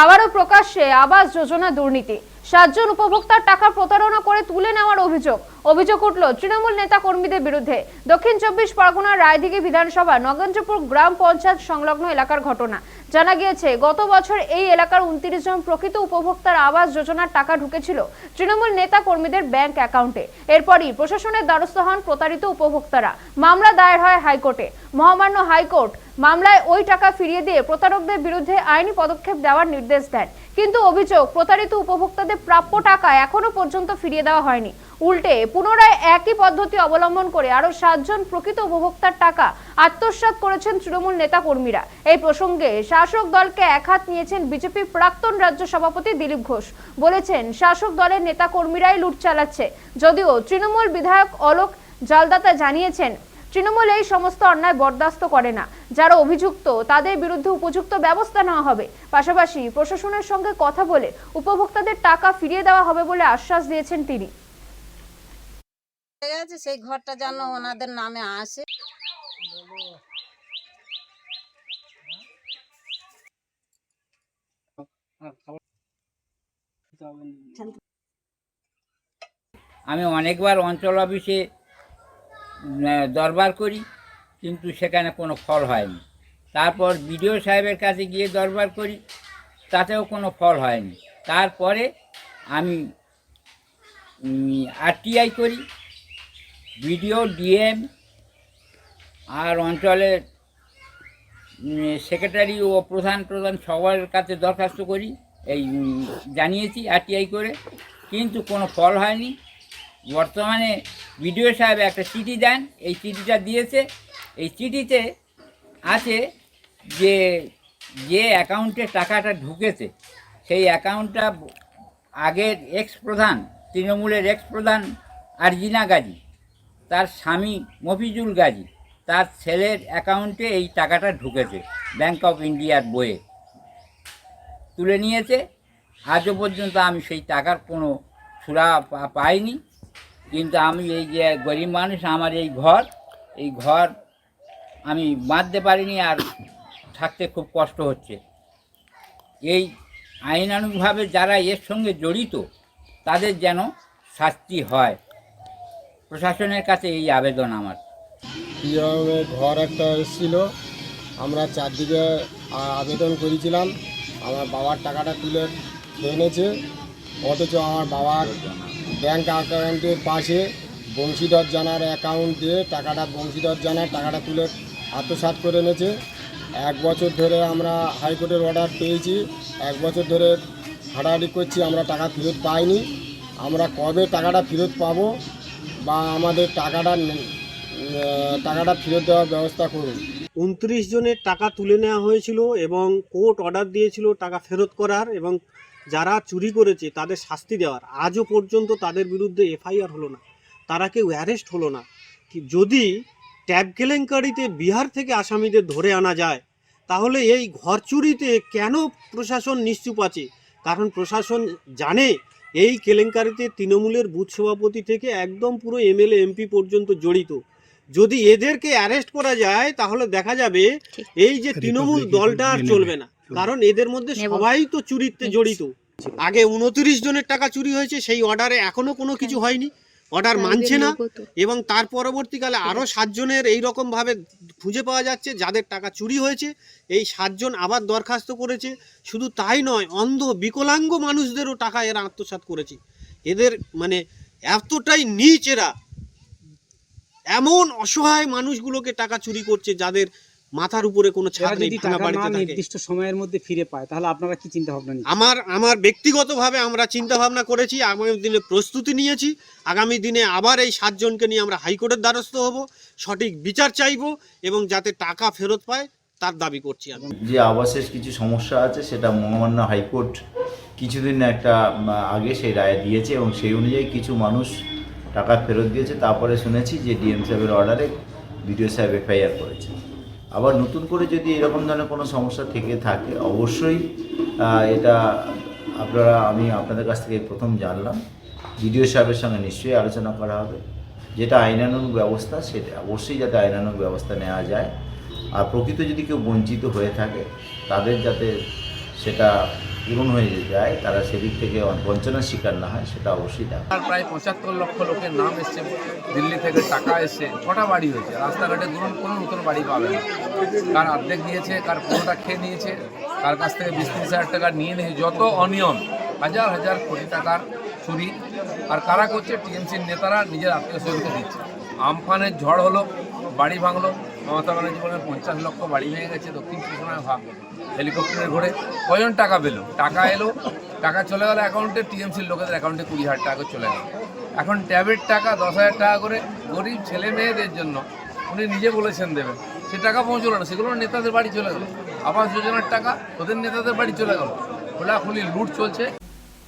আবারও প্রকাশ্যে আবাস যোজনা দুর্নীতি। সাতজন উপভোক্তার টাকা প্রতারণা করে তুলে নেওয়ার অভিযোগ। অভিযোগ উঠল তৃণমূল নেতা কর্মীদের বিরুদ্ধে। দক্ষিণ চব্বিশ পরগনার রায়দিঘি বিধানসভা নগেন্দ্রপুর গ্রাম পঞ্চায়েত সংলগ্ন এলাকার ঘটনা। জানা গিয়েছে, গত বছর এই এলাকার উনত্রিশ জন প্রকৃত উপভোক্তার আবাস যোজনার টাকা ঢুকেছিল তৃণমূল নেতা কর্মীদের ব্যাংক অ্যাকাউন্টে। এরপরই প্রশাসনের দ্বারস্থ হন প্রতারিত উপভোক্তারা। মামলা দায়ের হয় হাইকোর্টে। মহামান্য হাইকোর্ট মামলায় ওই টাকা ফিরিয়ে দিয়ে প্রতারকদের বিরুদ্ধে আইনি পদক্ষেপ দেওয়ার নির্দেশ দেন। কিন্তু অভিযোগ, প্রতারিত উপভোক্তাদের প্রাপ্য টাকা এখনও পর্যন্ত ফিরিয়ে দেওয়া হয়নি। উল্টে পুনরায় একই পদ্ধতি অবলম্বন করে আরও সাতজন প্রকৃত উপভোক্তার টাকা আত্মসাৎ করেছেন তৃণমূল নেতা কর্মীরা এই প্রসঙ্গে শাসক দলকে একহাত নিয়েছেন বিজেপির প্রাক্তন রাজ্য সভাপতি দিলীপ ঘোষ। বলেছেন, শাসক দলের নেতা কর্মীরাই লুট চালাচ্ছে। যদিও তৃণমূল বিধায়ক অলোক জালদাতা জানিয়েছেন তৃণমূল এই সমস্ত অন্যায় বরদাস্ত করে না। যারা অভিযুক্ত তাদের বিরুদ্ধে উপযুক্ত ব্যবস্থা নেওয়া হবে। পাশাপাশি প্রশাসনের সঙ্গে কথা বলে উপভোক্তাদের টাকা ফিরিয়ে দেওয়া হবে বলে আশ্বাস দিয়েছেন তিনি। গেছে সেই ঘরটা যেন ওনাদের নামে আসে। আমি অনেকবার অঞ্চল অফিসে দরবার করি, কিন্তু সেখানে কোনো ফল হয়নি। তারপর বিডিও সাহেবের কাছে গিয়ে দরবার করি, তাতেও কোনো ফল হয়নি। তারপরে আমি আরটিআই করি, বিডিও, ডিএম, আর অঞ্চলের সেক্রেটারি ও প্রধান প্রধান সবার কাছে দরখাস্ত করি, এই জানিয়েছি আরটিআই করে, কিন্তু কোনো ফল হয়নি। বর্তমানে বিডিও সাহেব একটা চিঠি দেন। এই চিঠিটা দিয়েছে। এই চিঠিতে আছে যে যে অ্যাকাউন্টে টাকাটা ঢুকেছে, সেই অ্যাকাউন্টটা আগের এক্স প্রধান তৃণমূলের এক্স প্রধান আরজিনা গাজী, তার স্বামী মফিজুল গাজী, তার ছেলের অ্যাকাউন্টে এই টাকাটা ঢুকেছে ব্যাংক অফ ইন্ডিয়ার বইয়ে। তুলে নিয়েছে। আজও পর্যন্ত আমি সেই টাকার কোনো সুরা পাইনি। কিন্তু আমি এই যে গরিব মানুষ, আমার এই ঘর এই ঘর আমি বাঁধতে পারিনি আর থাকতে খুব কষ্ট হচ্ছে। এই আইনানুগভাবে যারা এর সঙ্গে জড়িত, তাদের যেন শাস্তি হয়। প্রশাসনের কাছে এই আবেদন আমার। পিএমে ঘর একটা এসেছিল, আমরা চারদিকে আবেদন করেছিলাম। আমার বাবার টাকাটা তুলে এনেছে, অথচ আমার বাবার ব্যাংক অ্যাকাউন্টের পাশে বংশীধর জানার অ্যাকাউন্ট দিয়ে টাকাটা, বংশীধর জানার টাকাটা তুলে আত্মসাৎ করে এনেছে। এক বছর ধরে আমরা হাইকোর্টের অর্ডার পেয়েছি। এক বছর ধরে হাঁটাহাঁটি করছি, আমরা টাকা ফেরত পাইনি। আমরা কবে টাকাটা ফেরত পাবো বা আমাদের টাকাটা টাকাটা ফেরত দেওয়ার ব্যবস্থা করুন। উনত্রিশ জনের টাকা তুলে নেওয়া হয়েছিল এবং কোর্ট অর্ডার দিয়েছিল টাকা ফেরত করার এবং যারা চুরি করেছে তাদের শাস্তি দেওয়ার। আজও পর্যন্ত তাদের বিরুদ্ধে এফআইআর হলো না। তারা কেউ অ্যারেস্ট হলো না। যদি ট্যাব কেলেঙ্কারিতে বিহার থেকে আসামিদের ধরে আনা যায়, তাহলে এই ঘর চুরিতে কেন প্রশাসন নিশ্চুপ আছে? কারণ প্রশাসন জানে এই কেলেঙ্কারিতে তৃণমূলের বুথ সভাপতি থেকে একদম পুরো এমএলএ, এমপি পর্যন্ত জড়িত। যদি এদেরকে অ্যারেস্ট করা যায় তাহলে দেখা যাবে এই যে তৃণমূল দলটা আর চলবে না। কারণ এদের মধ্যে সবাই তো চুরিতে জড়িত। আগে উনত্রিশ জনের টাকা চুরি হয়েছে সেই অর্ডারে এখনও কোনো কিছু হয়নি। অর্ডার মানছে না। এবং তার পরবর্তীকালে আরও সাতজনের এই রকম ভাবে খুঁজে পাওয়া যাচ্ছে যাদের টাকা চুরি হয়েছে। এই সাতজন আবার দরখাস্ত করেছে। শুধু তাই নয় অন্ধ বিকলাঙ্গ মানুষদেরও টাকা এরা আত্মসাৎ করেছে। এদের মানে এতটাই নিচ এরা এমন অসহায় মানুষগুলোকে টাকা চুরি করছে যাদের মাথার উপরে কোনো ছাদ নেই যদি ভাঙা বাড়িতে থাকে। নির্দিষ্ট সময়ের মধ্যে ফিরে পায় তাহলে আপনারা কি চিন্তা ভাবনা নিচ্ছেন? আমার আমার ব্যক্তিগতভাবে আমরা চিন্তা ভাবনা করেছি আগামী দিনে প্রস্তুতি নিয়েছি আগামী দিনে আবার এই সাতজনকে নিয়ে আমরা হাইকোর্টের দ্বারস্থ হব সঠিক বিচার চাইব এবং যাতে টাকা ফেরত পায় তার দাবি করছি আমি। যে আবাসের কিছু সমস্যা আছে সেটা মহামান্য হাইকোর্ট কিছুদিন একটা আগে সেই রায় দিয়েছে এবং সেই অনুযায়ী কিছু মানুষ টাকা ফেরত দিয়েছে, তারপরে শুনেছি যে ডিএম সাহেবের অর্ডারে বিডিও সাহেব এফআইআর করেছে। আবার নতুন করে যদি এরকম ধরনের কোনো সমস্যা থেকে থাকে, অবশ্যই এটা আপনারা, আমি আপনাদের কাছ থেকে প্রথম জানলাম। বিডিও সাহেবের সঙ্গে নিশ্চয়ই আলোচনা করা হবে। যেটা আইনানুগ ব্যবস্থা, সেটা অবশ্যই যাতে আইনানুগ ব্যবস্থা নেওয়া যায়। আর প্রকৃত যদি কেউ বঞ্চিত হয়ে থাকে, তাদের যাতে সেটা পূরণ হয়ে যায়, তারা সেদিক থেকে বঞ্চনার শিকার না হয়, সেটা অবশ্যই দেখা। প্রায় পঁচাত্তর লক্ষ লোকের নাম এসছে, দিল্লি থেকে টাকা এসছে কটা বাড়ি হয়েছে? রাস্তাঘাটে ধরুন কোনো নতুন বাড়ি পাবে না। কার অর্ধেক দিয়েছে, কার পুরোটা খেয়ে নিয়েছে, কার কাছ থেকে বিশ ত্রিশ হাজার টাকা নিয়ে নিয়েছে, যত অনিয়ম, হাজার হাজার কোটি টাকার চুরি। আর কারা করছে? টিএমসির নেতারা নিজের আত্মীয় স্বজনকে দিচ্ছে। আমফানের ঝড় হলো, বাড়ি ভাঙলো মমতা ব্যানার্জি পঞ্চাশ লক্ষ বাড়ি ভেঙে গেছে দক্ষিণ চব্বিশ ভাগ। হেলিকপ্টারে ঘোরে কজন টাকা পেল? টাকা এলো, টাকা চলে গেল অ্যাকাউন্টে টিএমসির লোকেদের অ্যাকাউন্টে কুড়ি হাজার টাকা চলে গেল। এখন ট্যাবের টাকা দশ হাজার টাকা করে গরিব ছেলে মেয়েদের জন্য উনি নিজে বলেছেন দেবেন। সে টাকা পৌঁছলো না, সেগুলো নেতাদের বাড়ি চলে গেলো। আবাস যোজনার টাকা ওদের নেতাদের বাড়ি চলে গেল। খোলাখুলি লুট চলছে।